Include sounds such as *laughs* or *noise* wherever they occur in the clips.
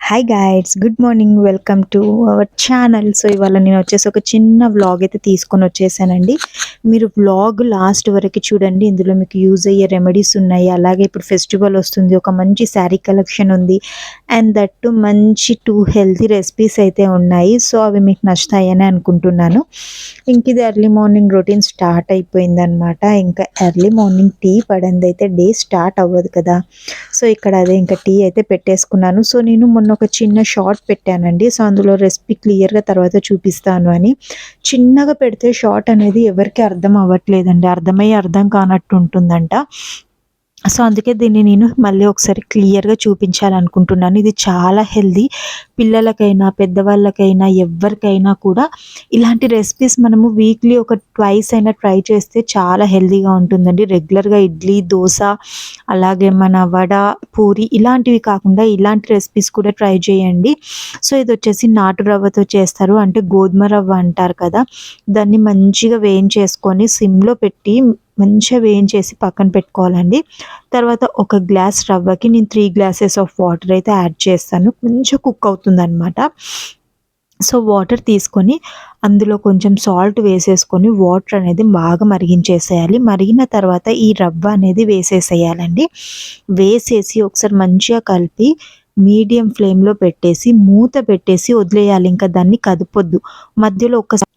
Hi guys good morning welcome to our channel so ఇవాళ నేను వచ్చేసి ఒక చిన్న వ్లాగ్ అయితే తీసుకొని వచ్చేసానండి. మీరు వ్లాగ్ లాస్ట్ వరకు చూడండి. ఇందులో మీకు యూజ్ అయ్యే రెమెడీస్ ఉన్నాయి. అలాగే ఇప్పుడు ఫెస్టివల్ వస్తుంది. ఒక మంచి శారీ కలెక్షన్ ఉంది. అండ్ దట్టు మంచి టూ హెల్తీ రెసిపీస్ అయితే ఉన్నాయి. సో అవి మీకు నచ్చుతాయని అనుకుంటున్నాను. ఇంక ఇది ఎర్లీ మార్నింగ్ రొటీన్ స్టార్ట్ అయిపోయిందనమాట ఇంకా ఎర్లీ మార్నింగ్ టీ పడింది అయితే డే స్టార్ట్ అవ్వదు కదా. సో ఇక్కడ అదే ఇంకా టీ అయితే పెట్టేసుకున్నాను. సో నేను మొన్న ఒక చిన్న షార్ట్ పెట్టానండి. సో అందులో రెసిపీ క్లియర్గా తర్వాత చూపిస్తాను అని. చిన్నగా పెడితే షార్ట్ అనేది ఎవరికి అర్థం అవ్వట్లేదండి. అర్థమయ్యి అర్థం కానట్టు ఉంటుందంట. సో అందుకే దీన్ని నేను మళ్ళీ ఒకసారి క్లియర్గా చూపించాలనుకుంటున్నాను. ఇది చాలా హెల్దీ పిల్లలకైనా పెద్దవాళ్ళకైనా ఎవరికైనా కూడా ఇలాంటి రెసిపీస్ మనము వీక్లీ ఒక ట్వైస్ అయినా ట్రై చేస్తే చాలా హెల్దీగా ఉంటుందండి. రెగ్యులర్గా ఇడ్లీ దోశ అలాగే మన వడ పూరి ఇలాంటివి కాకుండా ఇలాంటి రెసిపీస్ కూడా ట్రై చేయండి. సో ఇది వచ్చేసి నాటు రవ్వతో చేస్తారు. అంటే గోధుమ రవ్వ అంటారు కదా దాన్ని మంచిగా వేయించేసుకొని సిమ్లో పెట్టి మంచిగా వేయించేసి పక్కన పెట్టుకోవాలండి. తర్వాత ఒక గ్లాస్ రవ్వకి నేను త్రీ గ్లాసెస్ ఆఫ్ వాటర్ అయితే యాడ్ చేస్తాను. మంచిగా కుక్ అవుతుంది అనమాట సో వాటర్ తీసుకొని అందులో కొంచెం సాల్ట్ వేసేసుకొని వాటర్ అనేది బాగా మరిగించేసేయాలి. మరిగిన తర్వాత ఈ రవ్వ అనేది వేసేసేయాలండి. వేసేసి ఒకసారి మంచిగా కలిపి మీడియం ఫ్లేమ్లో పెట్టేసి మూత పెట్టేసి వదిలేయాలి. ఇంకా దాన్ని కదపొద్దు. మధ్యలో ఒకసారి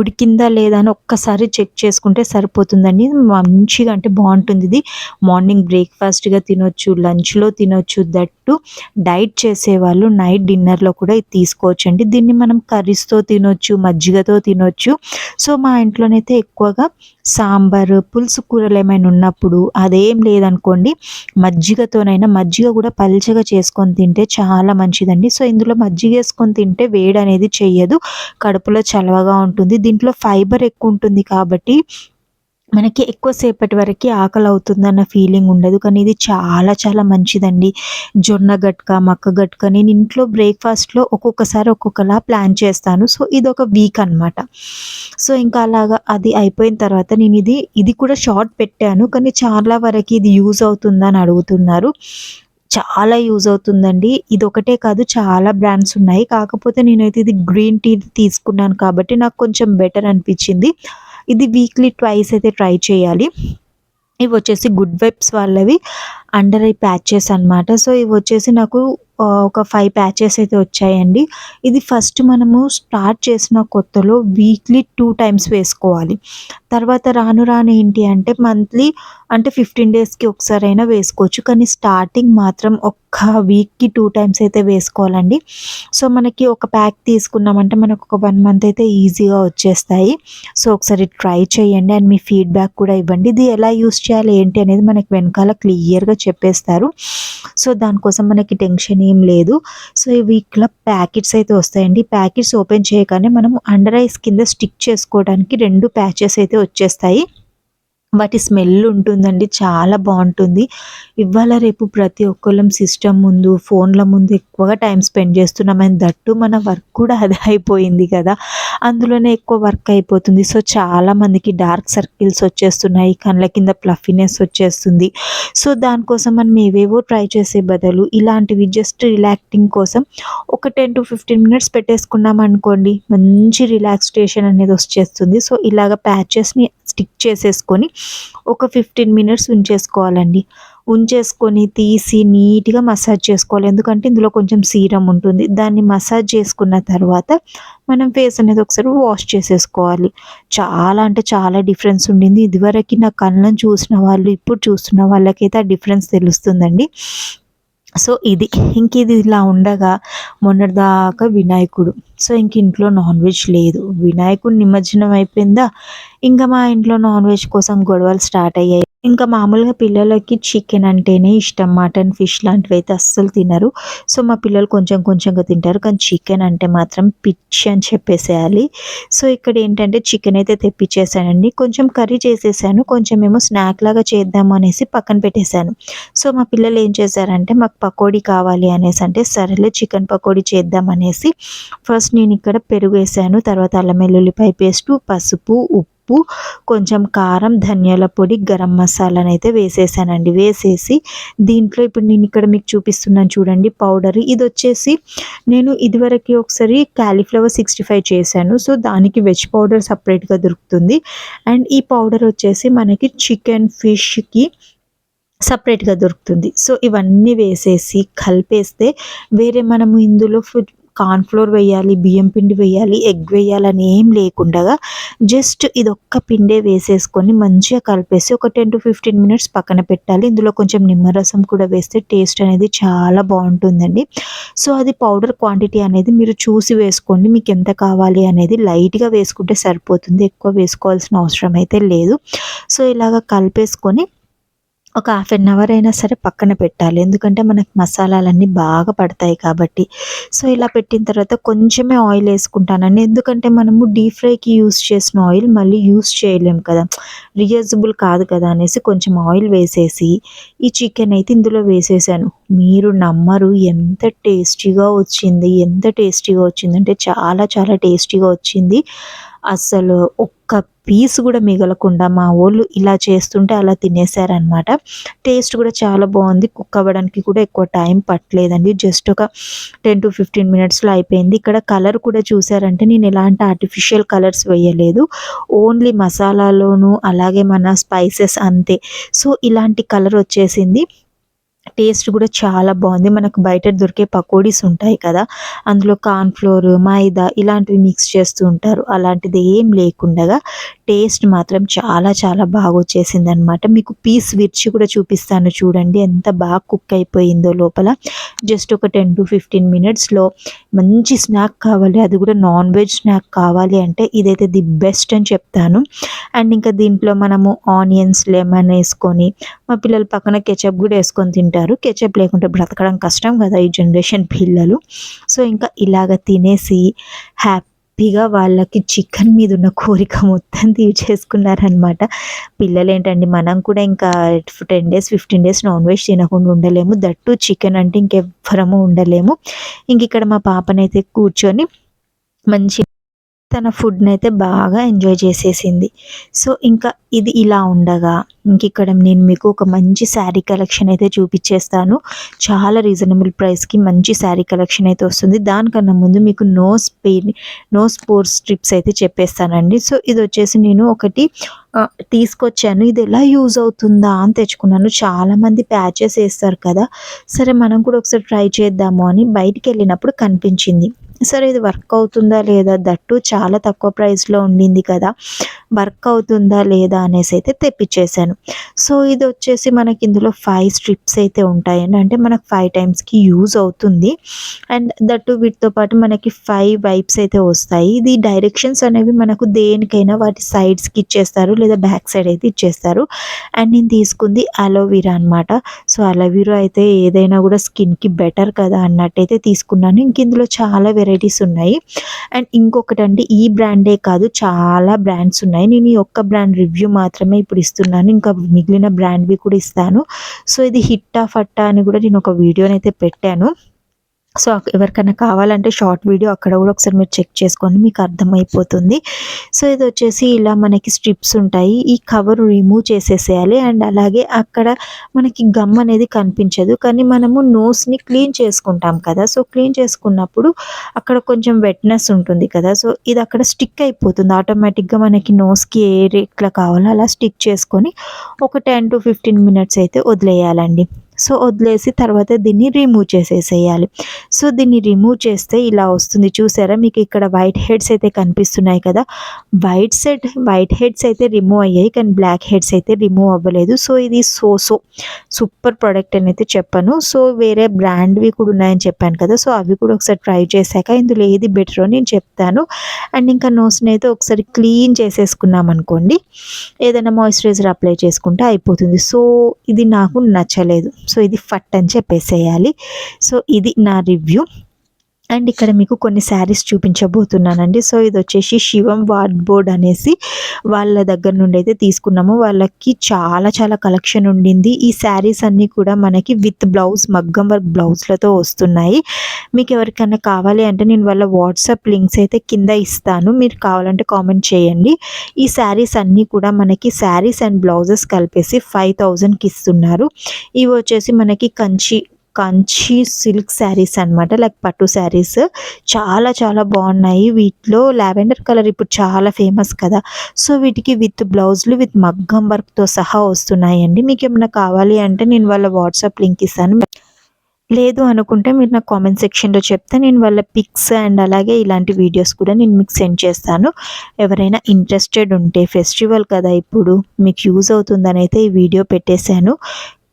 ఉడికిందా లేదా అని ఒక్కసారి చెక్ చేసుకుంటే సరిపోతుందండి. మంచిగా అంటే బాగుంటుంది ఇది. మార్నింగ్ బ్రేక్ఫాస్ట్గా తినొచ్చు లంచ్లో తినొచ్చు దట్టు డైట్ చేసేవాళ్ళు నైట్ డిన్నర్లో కూడా ఇది తీసుకోవచ్చండి. దీన్ని మనం కర్రీస్తో తినొచ్చు మజ్జిగతో తినొచ్చు. సో మా ఇంట్లోనైతే ఎక్కువగా సాంబార్ పులుసు కూరలు ఏమైనా ఉన్నప్పుడు అదేం లేదనుకోండి మజ్జిగతోనైనా మజ్జిగ కూడా పల్చగా చేసుకొని తింటే చాలా మంచిదండి. సో ఇందులో మజ్జిగ వేసుకొని తింటే వేడి అనేది చెయ్యదు. కడుపులో చలవగా ఉంటుంది. దీంట్లో ఫైబర్ ఎక్కువ ఉంటుంది కాబట్టి మనకి ఎక్కువసేపటి వరకు ఆకలి అవుతుందన్న ఫీలింగ్ ఉండదు. కానీ ఇది చాలా చాలా మంచిదండి. జొన్న గట్క మక్క గట్క నేను ఇంట్లో బ్రేక్ఫాస్ట్లో ఒక్కొక్కసారి ఒక్కొక్కలా ప్లాన్ చేస్తాను. సో ఇది ఒక వీక్ అనమాట సో ఇంకా అలాగా అది అయిపోయిన తర్వాత నేను ఇది ఇది కూడా షార్ట్ పెట్టాను. కానీ చాలా వరకు ఇది యూజ్ అవుతుందని అడుగుతున్నారు. చాలా యూజ్ అవుతుందండి. ఇది ఒకటే కాదు చాలా బ్రాండ్స్ ఉన్నాయి. కాకపోతే నేనైతే ఇది గ్రీన్ టీ తీసుకున్నాను కాబట్టి నాకు కొంచెం బెటర్ అనిపించింది. ఇది వీక్లీ ట్వైస్ అయితే ట్రై చేయాలి. ఇవి వచ్చేసి గుడ్ వైబ్స్ వాళ్ళవి. అండర్ ఐ ప్యాచెస్ అనమాట సో ఇవి వచ్చేసి నాకు ఒక ఫైవ్ ప్యాచెస్ అయితే వచ్చాయండి. ఇది ఫస్ట్ మనము స్టార్ట్ చేసిన కొత్తలో వీక్లీ టూ టైమ్స్ వేసుకోవాలి. తర్వాత రాను రాను ఏంటి అంటే మంత్లీ అంటే ఫిఫ్టీన్ డేస్కి ఒకసారైనా వేసుకోవచ్చు. కానీ స్టార్టింగ్ మాత్రం ఒక్క వీక్కి టూ టైమ్స్ అయితే వేసుకోవాలండి. సో మనకి ఒక ప్యాక్ తీసుకున్నామంటే మనకు ఒక వన్ మంత్ అయితే ఈజీగా వచ్చేస్తాయి. సో ఒకసారి ట్రై చేయండి. అండ్ మీ ఫీడ్బ్యాక్ కూడా ఇవ్వండి. ఇది ఎలా యూస్ చేయాలి ఏంటి అనేది మనకి వెనకాల క్లియర్గా చెప్పేస్తారు. సో దానికోసం మనకి టెన్షన్ ఏం లేదు. సో ఈ వీక్లో ప్యాకెట్స్ అయితే వస్తాయండి. ప్యాకెట్స్ ఓపెన్ చేయగానే మనం అండర్ ఐస్ కింద స్టిక్ చేసుకోవడానికి రెండు ప్యాచెస్ అయితే వచ్చేస్తాయి. వాటి స్మెల్ ఉంటుందండి చాలా బాగుంటుంది. ఇవాళ రేపు ప్రతి ఒక్కళ్ళం సిస్టమ్ ముందు ఫోన్ల ముందు ఎక్కువగా టైం స్పెండ్ చేస్తున్నామని దట్టు మన వర్క్ కూడా *laughs* అదే అయిపోయింది కదా. అందులోనే ఎక్కువ వర్క్ అయిపోతుంది. సో చాలా మందికి డార్క్ సర్కిల్స్ వచ్చేస్తున్నాయి కళ్ళ కింద ప్లఫీనెస్ వచ్చేస్తుంది. సో దానికోసం మనం ఏవేవో ట్రై చేసే బదులు ఇలాంటివి జస్ట్ రిలాక్టింగ్ కోసం ఒక టెన్ టు ఫిఫ్టీన్ మినిట్స్ పెట్టేసుకున్నాం అనుకోండి మంచి రిలాక్సేషన్ అనేది వచ్చేస్తుంది. సో ఇలాగ ప్యాచెస్ని స్టిక్ చేసేసుకొని ఒక ఫిఫ్టీన్ మినిట్స్ ఉంచేసుకోవాలండి. ఉంచేసుకొని తీసి నీట్గా మసాజ్ చేసుకోవాలి. ఎందుకంటే ఇందులో కొంచెం సీరం ఉంటుంది. దాన్ని మసాజ్ చేసుకున్న తర్వాత మనం ఫేస్ అనేది ఒకసారి వాష్ చేసేసుకోవాలి. చాలా అంటే చాలా డిఫరెన్స్ ఉండింది. ఇదివరకు నా కళ్ళను చూసిన వాళ్ళు ఇప్పుడు చూస్తున్న వాళ్ళకైతే ఆ డిఫరెన్స్ తెలుస్తుందండి. సో ఇది ఇంక ఇది ఇలా ఉండగా మొన్నటిదాకా వినాయకుడు. సో ఇంక ఇంట్లో నాన్ వెజ్ లేదు. వినాయకుడు నిమజ్జనం అయిపోయిందా? ఇంకా మా ఇంట్లో నాన్ వెజ్ కోసం గొడవలు స్టార్ట్ అయ్యాయి. ఇంకా మామూలుగా పిల్లలకి చికెన్ అంటేనే ఇష్టం మటన్ ఫిష్ లాంటివి అయితే అస్సలు తినరు. సో మా పిల్లలు కొంచెం కొంచెంగా తింటారు కానీ చికెన్ అంటే మాత్రం పిచ్చి అని చెప్పేసేయాలి. సో ఇక్కడ ఏంటంటే చికెన్ అయితే తెప్పించేసానండి కొంచెం కర్రీ చేసేసాను కొంచెం ఏమో స్నాక్ లాగా చేద్దాం అనేసి పక్కన పెట్టేశాను. సో మా పిల్లలు ఏం చేశారంటే మాకు పకోడీ కావాలి అనేసి అంటే సరేలే చికెన్ పకోడీ చేద్దాం అనేసి ఫస్ట్ నేను ఇక్కడ పెరుగు వేసాను తర్వాత అల్లం వెల్లుల్లిపాయ పేస్టు పసుపు ఉప్పు ఉప్పు కొంచెం కారం ధనియాల పొడి గరం మసాలాని అయితే వేసేసానండి. వేసేసి దీంట్లో ఇప్పుడు నేను ఇక్కడ మీకు చూపిస్తున్నాను చూడండి పౌడర్. ఇది వచ్చేసి నేను ఇదివరకు ఒకసారి క్యాలీఫ్లవర్ సిక్స్టీ ఫైవ్ చేశాను. సో దానికి వెజ్ పౌడర్ సపరేట్గా దొరుకుతుంది. అండ్ ఈ పౌడర్ వచ్చేసి మనకి చికెన్ ఫిష్కి సపరేట్గా దొరుకుతుంది. సో ఇవన్నీ వేసేసి కలిపేస్తే వేరే మనము ఇందులో ఫుడ్ కార్న్ఫ్లోర్ వేయాలి బియ్యం పిండి వేయాలి ఎగ్ వేయాలని ఏం లేకుండా జస్ట్ ఇది ఒక్క పిండే వేసేసుకొని మంచిగా కలిపేసి ఒక టెన్ టు ఫిఫ్టీన్ మినిట్స్ పక్కన పెట్టాలి. ఇందులో కొంచెం నిమ్మరసం కూడా వేస్తే టేస్ట్ అనేది చాలా బాగుంటుందండి. సో అది పౌడర్ క్వాంటిటీ అనేది మీరు చూసి వేసుకోండి. మీకు ఎంత కావాలి అనేది లైట్గా వేసుకుంటే సరిపోతుంది. ఎక్కువ వేసుకోవాల్సిన అవసరం అయితే లేదు. సో ఇలాగ కలిపేసుకొని ఒక హాఫ్ అన్ అవర్ అయినా సరే పక్కన పెట్టాలి. ఎందుకంటే మనకి మసాలాలన్నీ బాగా పడతాయి కాబట్టి. సో ఇలా పెట్టిన తర్వాత కొంచెమే ఆయిల్ వేసుకుంటానండి ఎందుకంటే మనము డీప్ ఫ్రైకి యూస్ చేసిన ఆయిల్ మళ్ళీ యూస్ చేయలేము కదా. రియూజబుల్ కాదు కదా అనేసి కొంచెం ఆయిల్ వేసేసి ఈ చికెన్ అయితే ఇందులో వేసేసాను. మీరు నమ్మరు ఎంత టేస్టీగా వచ్చింది ఎంత టేస్టీగా వచ్చిందంటే చాలా చాలా టేస్టీగా వచ్చింది. అసలు ఒక్క పీస్ కూడా మిగలకుండా మా వాళ్ళు ఇలా చేస్తుంటే అలా తినేసారనమాట టేస్ట్ కూడా చాలా బాగుంది. కుక్ అవ్వడానికి కూడా ఎక్కువ టైం పట్టలేదండి. జస్ట్ ఒక టెన్ టు ఫిఫ్టీన్ మినిట్స్లో అయిపోయింది. ఇక్కడ కలర్ కూడా చూసారంటే నేను ఎలాంటి ఆర్టిఫిషియల్ కలర్స్ వేయలేదు. ఓన్లీ మసాలాలోను అలాగే మన స్పైసెస్ అంతే. సో ఇలాంటి కలర్ వచ్చేసింది. టేస్ట్ కూడా చాలా బాగుంది. మనకు బయట దొరికే పకోడీస్ ఉంటాయి కదా అందులో కార్న్ఫ్లోర్ మైదా ఇలాంటివి మిక్స్ చేస్తూ ఉంటారు. అలాంటిది ఏం లేకుండగా టేస్ట్ మాత్రం చాలా చాలా బాగా వచ్చేసింది అనమాట మీకు పీస్ విరిచి కూడా చూపిస్తాను చూడండి ఎంత బాగా కుక్ అయిపోయిందో లోపల. జస్ట్ ఒక టెన్ టు ఫిఫ్టీన్ మినిట్స్లో మంచి స్నాక్ కావాలి అది కూడా నాన్ వెజ్ స్నాక్ కావాలి అంటే ఇదైతే ది బెస్ట్ అని చెప్తాను. అండ్ ఇంకా దీంట్లో మనము ఆనియన్స్ లెమన్ వేసుకొని మా పిల్లలు పక్కన కెచప్ కూడా వేసుకొని తింటారు. కెచప్ లేకుంటే బ్రతకడం కష్టం కదా ఈ జనరేషన్ పిల్లలు. సో ఇంకా ఇలాగ తినేసి హ్యాపీ హ్యాపీగా వాళ్ళకి చికెన్ మీద ఉన్న కోరిక మొత్తం తీర్చేసుకున్నారనమాట పిల్లలు ఏంటండి మనం కూడా ఇంకా ten days fifteen days non veg తినకుండా ఉండలేము. దట్టు చికెన్ అంటే ఇంకెవ్వరము ఉండలేము. ఇంక ఇక్కడ మా పాపనైతే కూర్చొని మంచి తన ఫుడ్ని అయితే బాగా ఎంజాయ్ చేసేసింది. సో ఇంకా ఇది ఇలా ఉండగా ఇంక ఇక్కడ నేను మీకు ఒక మంచి శారీ కలెక్షన్ అయితే చూపించేస్తాను చాలా రీజనబుల్ ప్రైస్కి మంచి శారీ కలెక్షన్ అయితే వస్తుంది. దానికన్నా ముందు మీకు nose pain nose pore strips అయితే చెప్పేస్తానండి. సో ఇది వచ్చేసి నేను ఒకటి తీసుకొచ్చాను. ఇది ఎలా యూజ్ అవుతుందా అని తెచ్చుకున్నాను. చాలామంది ప్యాచెస్ వేస్తారు కదా. సరే మనం కూడా ఒకసారి ట్రై చేద్దాము అని బయటికి వెళ్ళినప్పుడు కనిపించింది. సరే ఇది వర్క్ అవుతుందా లేదా? దట్టు చాలా తక్కువ ప్రైస్లో ఉండింది కదా. వర్క్ అవుతుందా లేదా అనేసి అయితే తెప్పించేశాను సో ఇది వచ్చేసి మనకి ఇందులో ఫైవ్ స్ట్రిప్స్ అయితే ఉంటాయండి. అంటే మనకు ఫైవ్ టైమ్స్కి యూజ్ అవుతుంది. అండ్ దట్టు వీటితో పాటు మనకి ఫైవ్ వైప్స్ అయితే వస్తాయి. ఇది డైరెక్షన్స్ అనేవి మనకు దేనికైనా వాటి సైడ్స్కి ఇచ్చేస్తారు లేదా బ్యాక్ సైడ్ అయితే ఇచ్చేస్తారు. అండ్ నేను తీసుకుంది అలోవీరా అనమాట సో అలోవీరా అయితే ఏదైనా కూడా స్కిన్కి బెటర్ కదా అన్నట్టయితే తీసుకున్నాను. ఇంక ఇందులో చాలా వెరైటీస్ ఉన్నాయి. అండ్ ఇంకొకటి అంటే ఈ బ్రాండే కాదు చాలా బ్రాండ్స్ ఉన్నాయి. నేను ఈ ఒక్క బ్రాండ్ రివ్యూ మాత్రమే ఇప్పుడు ఇస్తున్నాను. ఇంకా మిగిలిన బ్రాండ్వి కూడా ఇస్తాను. సో ఇది హిట్టా ఫట్టా అని కూడా నేను ఒక వీడియోని అయితే పెట్టాను. సో ఎవరికైనా కావాలంటే షార్ట్ వీడియో అక్కడ కూడా ఒకసారి మీరు చెక్ చేసుకోండి మీకు అర్థమైపోతుంది. సో ఇది వచ్చేసి ఇలా మనకి స్ట్రిప్స్ ఉంటాయి. ఈ కవర్ రిమూవ్ చేసేసేయాలి అండ్ అలాగే అక్కడ మనకి గమ్ అనేది కనిపించదు. కానీ మనము నోస్ని క్లీన్ చేసుకుంటాం కదా. సో క్లీన్ చేసుకున్నప్పుడు అక్కడ కొంచెం వెట్నెస్ ఉంటుంది కదా. సో ఇది అక్కడ స్టిక్ అయిపోతుంది. ఆటోమేటిక్గా మనకి నోస్కి ఏ రేట్లా కావాలో అలా స్టిక్ చేసుకొని ఒక టెన్ టు ఫిఫ్టీన్ మినిట్స్ అయితే వదిలేయాలండి. సో వదిలేసి తర్వాత దీన్ని రిమూవ్ చేసేసేయాలి. సో దీన్ని రిమూవ్ చేస్తే ఇలా వస్తుంది. చూసారా? మీకు ఇక్కడ వైట్ హెడ్స్ అయితే కనిపిస్తున్నాయి కదా? వైట్ సెట్ వైట్ హెడ్స్ అయితే రిమూవ్ అయ్యాయి. కానీ బ్లాక్ హెడ్స్ అయితే రిమూవ్ అవ్వలేదు. సో ఇది సో సో సూపర్ ప్రోడక్ట్ అని అయితే చెప్పాను. సో వేరే బ్రాండ్వి కూడా ఉన్నాయని చెప్పాను కదా? సో అవి కూడా ఒకసారి ట్రై చేశాక ఇందులో ఏది బెటరో నేను చెప్తాను. అండ్ ఇంకా నోస్ని అయితే ఒకసారి క్లీన్ చేసేసుకున్నాం అనుకోండి. ఏదైనా మాయిశ్చరైజర్ అప్లై చేసుకుంటే అయిపోతుంది. సో ఇది నాకు నచ్చలేదు. సో ఇది ఫట్ అని చెప్పేసేయాలి. సో ఇది నా రివ్యూ. అండ్ ఇక్కడ మీకు కొన్ని శారీస్ చూపించబోతున్నానండి. సో ఇది వచ్చేసి శివం వార్డ్ బోర్డ్ అనేసి వాళ్ళ దగ్గర నుండి అయితే తీసుకున్నాము. వాళ్ళకి చాలా చాలా కలెక్షన్ ఉండింది. ఈ శారీస్ అన్నీ కూడా మనకి విత్ బ్లౌజ్ మగ్గం వర్క్ బ్లౌజ్లతో వస్తున్నాయి. మీకు ఎవరికైనా కావాలి అంటే నేను వాళ్ళ వాట్సాప్ లింక్స్ అయితే కింద ఇస్తాను. మీరు కావాలంటే కామెంట్ చేయండి. ఈ శారీస్ అన్నీ కూడా మనకి శారీస్ అండ్ బ్లౌజెస్ కలిపేసి ఫైవ్ థౌజండ్కి ఇస్తున్నారు. ఇవి వచ్చేసి మనకి కంచి కంచి సిల్క్ శారీస్ అన్నమాట లైక్ పట్టు శారీస్. చాలా చాలా బాగున్నాయి. వీటిలో లావెండర్ కలర్ ఇప్పుడు చాలా ఫేమస్ కదా. సో వీటికి విత్ బ్లౌజ్లు విత్ మగ్గం వర్క్తో సహా వస్తున్నాయండి. మీకు ఏమైనా కావాలి అంటే నేను వాళ్ళ వాట్సాప్ లింక్ ఇస్తాను. లేదు అనుకుంటే మీరు నా కామెంట్ సెక్షన్లో చెప్తే నేను వాళ్ళ పిక్స్ అండ్ అలాగే ఇలాంటి వీడియోస్ కూడా నేను మీకు సెండ్ చేస్తాను. ఎవరైనా ఇంట్రెస్టెడ్ ఉంటే ఫెస్టివల్ కదా ఇప్పుడు మీకు యూజ్ అవుతుందని అయితే ఈ వీడియో పెట్టేశాను.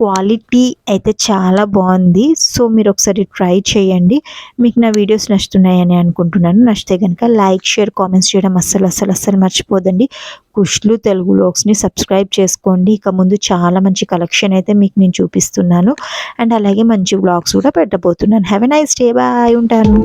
క్వాలిటీ అయితే చాలా బాగుంది. సో మీరు ఒకసారి ట్రై చేయండి. మీకు నా వీడియోస్ నచ్చుతున్నాయని అనుకుంటున్నాను. నచ్చితే కనుక లైక్ షేర్ కామెంట్స్ చేయడం అస్సలు అస్సలు అస్సలు మర్చిపోదండి. కుష్లు తెలుగు లోక్స్ని సబ్స్క్రైబ్ చేసుకోండి. ఇక ముందు చాలా మంచి కలెక్షన్ అయితే మీకు నేను చూపిస్తున్నాను. అండ్ అలాగే మంచి వ్లాగ్స్ కూడా పెట్టబోతున్నాను. Have a nice day bye ఉంటాను.